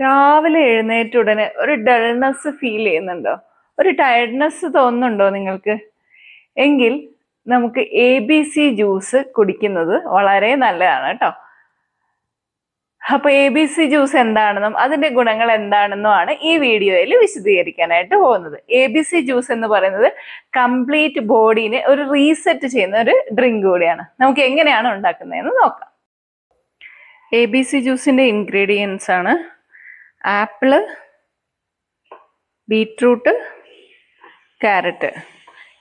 രാവിലെ എഴുന്നേറ്റ ഉടനെ ഒരു ഡൾനെസ് ഫീൽ ചെയ്യുന്നുണ്ടോ? ഒരു ടയർഡ്നെസ് തോന്നുന്നുണ്ടോ നിങ്ങൾക്ക്? എങ്കിൽ നമുക്ക് എ ബി സി ജ്യൂസ് കുടിക്കുന്നത് വളരെ നല്ലതാണ് കേട്ടോ അപ്പൊ എ ബി സി ജ്യൂസ് എന്താണെന്നും അതിന്റെ ഗുണങ്ങൾ എന്താണെന്നുമാണ് ഈ വീഡിയോയിൽ വിശദീകരിക്കാനായിട്ട് പോകുന്നത്. എ ബി സി ജ്യൂസ് എന്ന് പറയുന്നത് കംപ്ലീറ്റ് ബോഡീനെ ഒരു റീസെറ്റ് ചെയ്യുന്ന ഒരു ഡ്രിങ്ക് കൂടിയാണ്. നമുക്ക് എങ്ങനെയാണ് ഉണ്ടാക്കുന്നതെന്ന് നോക്കാം. എ ബി സി ജ്യൂസിന്റെ ഇൻഗ്രീഡിയൻസ് ആണ്. Apple beetroot carrot.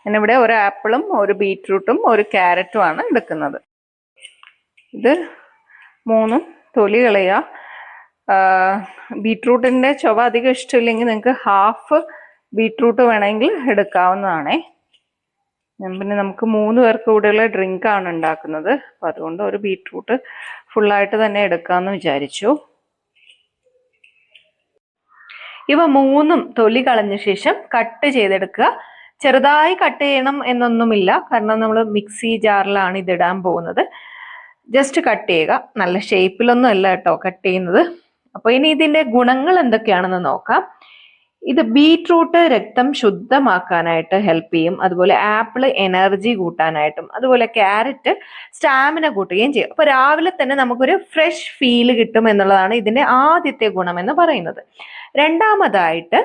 ഞാനിവിടെ ഒരു ആപ്പിളും ഒരു ബീട്രൂട്ടും ഒരു ക്യാരറ്റുമാണ് എടുക്കുന്നത്. ഇത് മൂന്നും തൊലി കളയുക. ബീട്രൂട്ടിന്റെ ചുവ അധികം ഇഷ്ടമില്ലെങ്കിൽ നിങ്ങൾക്ക് ഹാഫ് ബീട്രൂട്ട് വേണമെങ്കിൽ എടുക്കാവുന്നതാണേ. പിന്നെ നമുക്ക് മൂന്ന് പേർക്ക് കൂടെയുള്ള ഡ്രിങ്കാണ് ഉണ്ടാക്കുന്നത്. അപ്പം അതുകൊണ്ട് ഒരു ബീട്രൂട്ട് ഫുള്ളായിട്ട് തന്നെ എടുക്കാമെന്ന് വിചാരിച്ചു. ഇവ മൂന്നും തൊലി കളഞ്ഞ ശേഷം കട്ട് ചെയ്തെടുക്കുക. ചെറുതായി കട്ട് ചെയ്യണം എന്നൊന്നുമില്ല. കാരണം നമ്മൾ മിക്സി ജാറിലാണ് ഇടാൻ പോകുന്നത്. ജസ്റ്റ് കട്ട് ചെയ്യുക. നല്ല ഷേപ്പിലൊന്നും അല്ല കേട്ടോ കട്ട് ചെയ്യുന്നത്. അപ്പോൾ ഇനി ഇതിന്റെ ഗുണങ്ങൾ എന്തൊക്കെയാണെന്ന് നോക്കാം. ഇത് ബീട്രൂട്ട് രക്തം ശുദ്ധമാക്കാനായിട്ട് ഹെൽപ്പ് ചെയ്യും. അതുപോലെ ആപ്പിൾ എനർജി കൂട്ടാനായിട്ടും അതുപോലെ ക്യാരറ്റ് സ്റ്റാമിന കൂട്ടുകയും ചെയ്യും. അപ്പൊ രാവിലെ തന്നെ നമുക്കൊരു ഫ്രഷ് ഫീൽ കിട്ടും എന്നുള്ളതാണ് ഇതിന്റെ ആദ്യത്തെ ഗുണം എന്ന് പറയുന്നത്. രണ്ടാമതായിട്ട്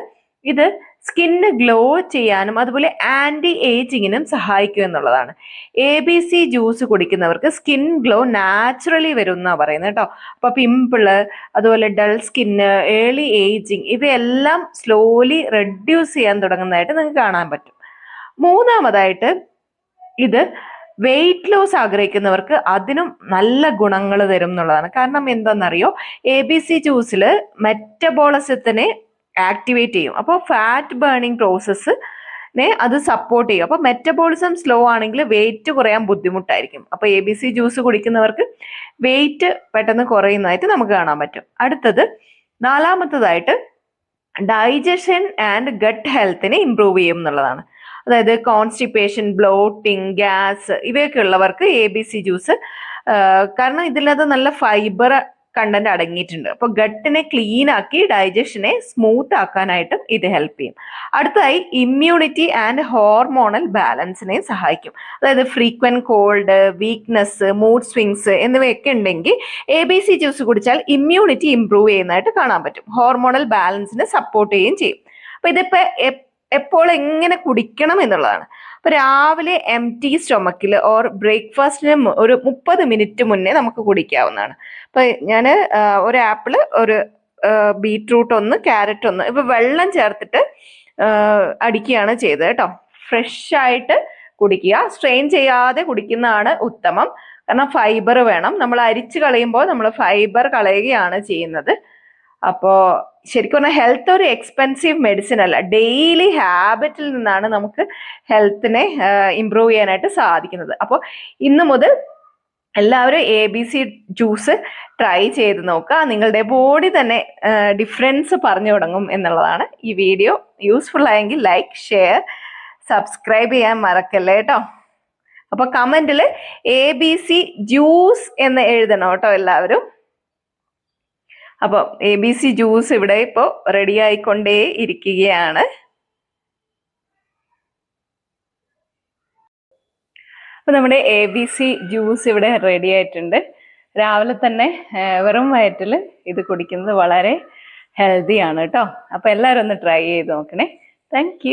ഇത് സ്കിന്ന് ഗ്ലോ ചെയ്യാനും അതുപോലെ ആന്റി ഏജിങ്ങിനും സഹായിക്കും എന്നുള്ളതാണ്. എ ബി സി ജ്യൂസ് കുടിക്കുന്നവർക്ക് സ്കിൻ ഗ്ലോ നാച്ചുറലി വരും എന്നാണ് പറയുന്നത് കേട്ടോ. അപ്പൊ പിമ്പിൾ അതുപോലെ ഡൾ സ്കിന്ന് ഏർലി ഏജിങ് ഇവയെല്ലാം സ്ലോലി റെഡ്യൂസ് ചെയ്യാൻ തുടങ്ങുന്നതായിട്ട് നിങ്ങൾക്ക് കാണാൻ പറ്റും. മൂന്നാമതായിട്ട് ഇത് വെയിറ്റ് ലോസ് ആഗ്രഹിക്കുന്നവർക്ക് അതിനും നല്ല ഗുണങ്ങൾ തരും എന്നുള്ളതാണ്. കാരണം എന്താണെന്നറിയോ? എ ബി സി ജ്യൂസിൽ മെറ്റബോളസത്തിനെ ആക്ടിവേറ്റ് ചെയ്യും. അപ്പോൾ ഫാറ്റ് ബേണിംഗ് പ്രോസസ്സ് അത് സപ്പോർട്ട് ചെയ്യും. അപ്പോൾ മെറ്റബോളിസം സ്ലോ ആണെങ്കിൽ വെയിറ്റ് കുറയാൻ ബുദ്ധിമുട്ടായിരിക്കും. അപ്പോൾ എ ബി സി ജ്യൂസ് കുടിക്കുന്നവർക്ക് വെയിറ്റ് പെട്ടെന്ന് കുറയുന്നതായിട്ട് നമുക്ക് കാണാൻ പറ്റും. അടുത്തത് നാലാമത്തതായിട്ട് ഡൈജഷൻ ആൻഡ് ഗട്ട് ഹെൽത്തിനെ ഇമ്പ്രൂവ് ചെയ്യും എന്നുള്ളതാണ്. അതായത് കോൺസ്റ്റിപ്പേഷൻ ബ്ലോട്ടിങ് ഗ്യാസ് ഇവയൊക്കെ ഉള്ളവർക്ക് എ ബി സി ജ്യൂസ് കാരണം ഇതിനകത്ത് നല്ല ഫൈബർ കണ്ടന്റ് അടങ്ങിയിട്ടുണ്ട്. അപ്പോൾ ഗട്ടിനെ ക്ലീൻ ആക്കി ഡൈജഷനെ സ്മൂത്ത് ആക്കാനായിട്ടും ഇത് ഹെൽപ്പ് ചെയ്യും. അടുത്തതായി ഇമ്മ്യൂണിറ്റി ആൻഡ് ഹോർമോണൽ ബാലൻസിനെ സഹായിക്കും. അതായത് frequent cold weakness mood swings എന്നിവയൊക്കെ ഉണ്ടെങ്കിൽ എ ബി സി ജ്യൂസ് കുടിച്ചാൽ ഇമ്മ്യൂണിറ്റി ഇമ്പ്രൂവ് ചെയ്യുന്നതായിട്ട് കാണാൻ പറ്റും. ഹോർമോണൽ ബാലൻസിനെ സപ്പോർട്ട് ചെയ്യുകയും ചെയ്യും. അപ്പൊ ഇതിപ്പോ എപ്പോൾ എങ്ങനെ കുടിക്കണം എന്നുള്ളതാണ്. അപ്പൊ രാവിലെ എം ടി സ്റ്റൊമക്കിൽ ഓർ ബ്രേക്ക്ഫാസ്റ്റിന് ഒരു മുപ്പത് മിനിറ്റ് മുന്നേ നമുക്ക് കുടിക്കാവുന്നതാണ്. അപ്പൊ ഞാൻ ഒരു ആപ്പിൾ ഒരു ബീട്രൂട്ട് ഒന്ന് ക്യാരറ്റ് ഒന്ന് ഇപ്പൊ വെള്ളം ചേർത്തിട്ട് അടിക്കുകയാണ് ചെയ്തത് കേട്ടോ. ഫ്രഷ് ആയിട്ട് കുടിക്കുക. സ്ട്രെയിൻ ചെയ്യാതെ കുടിക്കുന്നതാണ് ഉത്തമം. കാരണം ഫൈബർ വേണം. നമ്മൾ അരിച്ചു കളയുമ്പോൾ നമ്മൾ ഫൈബർ കളയുകയാണ് ചെയ്യുന്നത്. അപ്പോൾ ശരിക്കും പറഞ്ഞാൽ ഹെൽത്ത് ഒരു എക്സ്പെൻസീവ് മെഡിസിൻ അല്ല. ഡെയിലി ഹാബിറ്റിൽ നിന്നാണ് നമുക്ക് ഹെൽത്തിനെ ഇമ്പ്രൂവ് ചെയ്യാനായിട്ട് സാധിക്കുന്നത്. അപ്പോൾ ഇന്ന് മുതൽ എല്ലാവരും A B C juice try ചെയ്ത് നോക്കുക. നിങ്ങളുടെ ബോഡി തന്നെ ഡിഫറൻസ് പറഞ്ഞു തുടങ്ങും എന്നുള്ളതാണ് ഈ വീഡിയോ യൂസ്ഫുൾ ആയെങ്കിൽ ലൈക്ക് ഷെയർ സബ്സ്ക്രൈബ് ചെയ്യാൻ മറക്കല്ലേ കേട്ടോ അപ്പൊ കമന്റിൽ എ ബി സി ജ്യൂസ് എന്ന് എഴുതണം കേട്ടോ എല്ലാവരും. അപ്പോൾ എ ബി സി ജ്യൂസ് ഇവിടെ ഇപ്പോൾ റെഡി ആയിക്കൊണ്ടേ ഇരിക്കുകയാണ്. അപ്പോൾ നമ്മുടെ എ ബി സി ജ്യൂസ് ഇവിടെ റെഡി ആയിട്ടുണ്ട്. രാവിലെ തന്നെ വെറും വയറ്റിൽ ഇത് കുടിക്കുന്നത് വളരെ ഹെൽത്തി ആണ് കേട്ടോ. അപ്പോൾ എല്ലാവരും ഒന്ന് ട്രൈ ചെയ്ത് നോക്കണേ. താങ്ക്